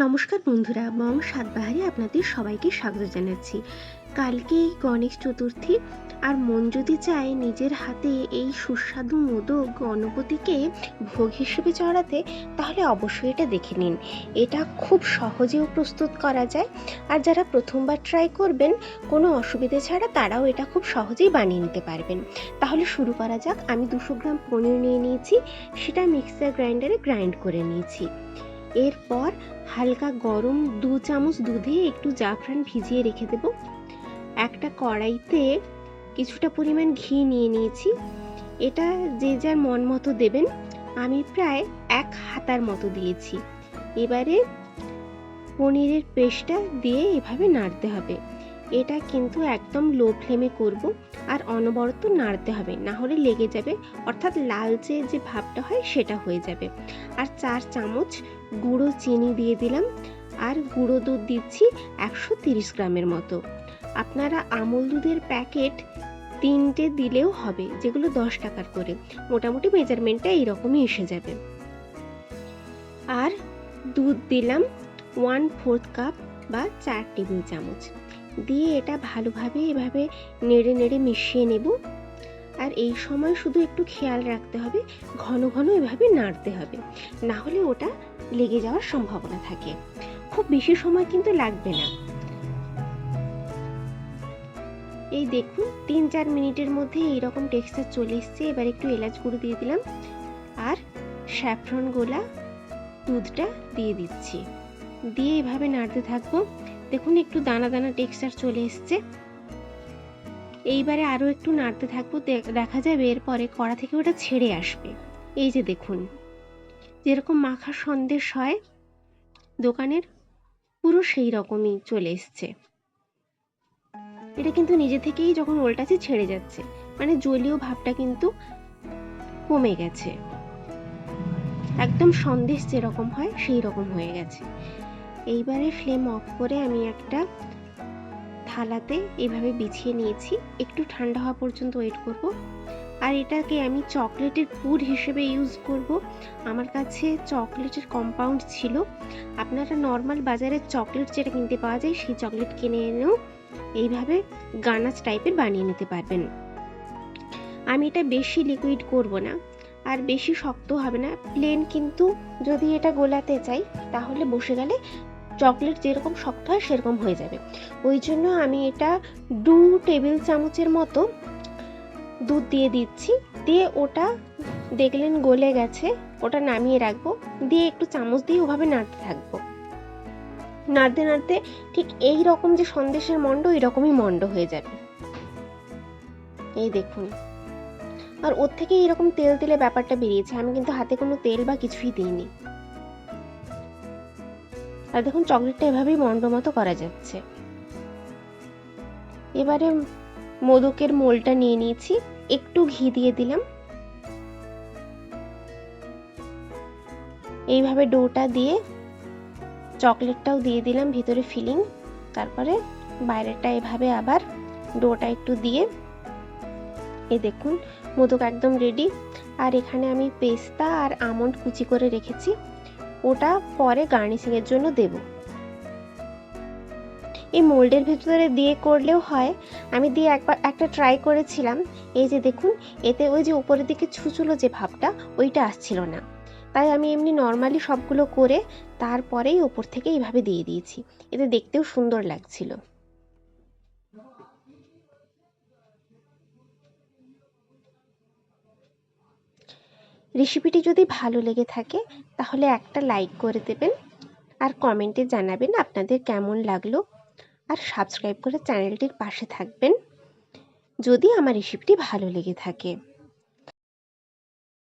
নমস্কার বন্ধুরা, মম সাতবাহারে আপনাদের সবাইকে স্বাগত জানাচ্ছি। কালকেই গণেশ চতুর্থী, আর মন যদি চায় নিজের হাতে এই সুস্বাদু মোদক গণপতিকে ভোগ হিসেবে চড়াতে, তাহলে অবশ্যই এটা দেখে নিন। এটা খুব সহজেও প্রস্তুত করা যায়, আর যারা প্রথমবার ট্রাই করবেন, কোনো অসুবিধে ছাড়া তারাও এটা খুব সহজেই বানিয়ে নিতে পারবেন। তাহলে শুরু করা যাক। আমি দুশো গ্রাম পনির নিয়ে নিয়েছি, সেটা মিক্সার গ্রাইন্ডারে গ্রাইন্ড করে নিয়েছি। এরপর হালকা গরম দু চামচ দুধে একটু জাফরান ভিজিয়ে রেখে দেব। একটা কড়াইতে কিছুটা পরিমাণ ঘি নিয়ে নিয়েছি। এটা যে যার মন মতো দেবেন। আমি প্রায় এক হাতার মতো দিয়েছি। এবারে পনিরের পেস্টটা দিয়ে এভাবে নাড়তে হবে। এটা কিন্তু একদম লো ফ্লেমে করব আর অনবরত নাড়তে হবে। না হলে লেগে যাবে, অর্থাৎ লালচে যে ভাবটা হয় সেটা হয়ে যাবে। আর চার চামচ গুঁড়ো চিনি দিয়ে দিলাম আর গুঁড়ো দুধ দিচ্ছি একশো তিরিশ গ্রামের মতো। আপনারা আমল দুধের প্যাকেট তিনটে দিলেও হবে, যেগুলো দশ টাকার করে। মোটামুটি মেজারমেন্টটা এইরকমই এসে যাবে। আর দুধ দিলাম ওয়ান ফোর্থ কাপ বা চার টেবিল চামচ। দিয়ে এটা ভালোভাবে এভাবে নেড়ে নেড়ে মিশিয়ে নেব। আর এই সময় শুধু একটু খেয়াল রাখতে হবে, ঘন ঘন এভাবে নাড়তে হবে। না হলে ওটা লেগে যাওয়ার সম্ভাবনা থাকে। খুব বেশি সময় কিন্তু লাগবে না। এই দেখুন তিন চার মিনিটের মধ্যে এইরকম টেক্সচার চলে এসছে। এবার একটু এলাচ গুঁড়ো দিয়ে দিলাম। আর স্যাফরন গোলা দুধটা দিয়ে দিচ্ছি। দিয়ে এভাবে নাড়তে থাকব। দেখুন, একটু দানা দানা টেক্সচার চলে এসছে। এইবারে আরও একটু নাড়তে থাকব। দেখা যাবে এরপরে কড়া থেকে ওটা ছেড়ে আসবে। এই যে দেখুন। যেরকম মাখা সন্দেশ হয়, দোকানের পুরো সেই রকমই চলে এসছে। এটা কিন্তু নিজে থেকেই যখন ওল্টাছে ছেড়ে যাচ্ছে। মানে জলীয় ভাবটা কিন্তু কমে গেছে। একদম সন্দেশ যেরকম হয়, সেই রকম হয়ে গেছে। এইবারে ফ্লেম অফ করে আমি একটা থালাতে এইভাবে বিছিয়ে নিয়েছি। একটু ঠান্ডা হওয়া পর্যন্ত ওয়েট করব। আর এটাকে আমি চকলেটের পুর হিসেবে ইউজ করব। আমার কাছে চকলেটের কম্পাউন্ড ছিল। আপনারা নর্মাল বাজারে চকলেট যেটা কিনতে পাওয়া যায়, সেই চকলেট কিনে এনেও এইভাবে গানাচ টাইপের বানিয়ে নিতে পারবেন। আমি এটা বেশি লিকুইড করব না, আর বেশি শক্ত হবে না। প্লেন কিন্তু যদি এটা গোলাতে চাই, তাহলে বসে গেলে চকলেট যেরকম শক্ত হয়, সেরকম হয়ে যাবে। ওই জন্য আমি এটা দু টেবিল চামচের মতো দুধ দিয়ে দিচ্ছি। দিয়ে ওটা দেখলেন গলে গেছে, ওটা নামিয়ে রাখব। দিয়ে একটু চামচ দিয়ে ওভাবে নাড়তে থাকব। নাড়তে নাড়তে ঠিক এই রকম যে সন্দেশের মণ্ড এরকমই মণ্ড হয়ে যাবে। এই দেখুন। আর ওর থেকে এইরকম তেল তেলে ব্যাপারটা বেরিয়েছে। আমি কিন্তু হাতে কোনো তেল বা কিছুই দিইনি। আর দেখুন, চকলেটটা এভাবেই মন্ড মতো করা যাচ্ছে। এবারে মোদকের মোলটা নিয়ে নিয়েছি, একটু ঘি দিয়ে দিলাম। এইভাবে ডোটা দিয়ে চকলেটটাও দিয়ে দিলাম ভিতরে ফিলিং, তারপরে বাইরেটা এভাবে আবার ডোটা একটু দিয়ে, এ দেখুন মোদক একদম রেডি আর এখানে আমি পেস্তা আর আমন্ড কুচি করে রেখেছি, ওটা পরে গার্নিশিংয়ের জন্য দেব। এই মোল্ডের ভেতরে দিয়ে করলেও হয়। আমি দিয়ে একবার একটা ট্রাই করেছিলাম। এই যে দেখুন, এতে ওই যে উপরের দিকে ছুচুলো যে ভাবটা, ওইটা আসছিল না। তাই আমি এমনি নর্মালি সবগুলো করে তারপরেই ওপর থেকে এইভাবে দিয়ে দিয়েছি। এতে দেখতেও সুন্দর লাগছিল। রেসিপিটি যদি ভালো লেগে থাকে, তাহলে একটা লাইক করে দেবেন। আর কমেন্টে জানাবেন আপনাদের কেমন লাগল। আর সাবস্ক্রাইব করে চ্যানেলটির পাশে থাকবেন। যদি আমার রেসিপিটি ভালো লেগে থাকে।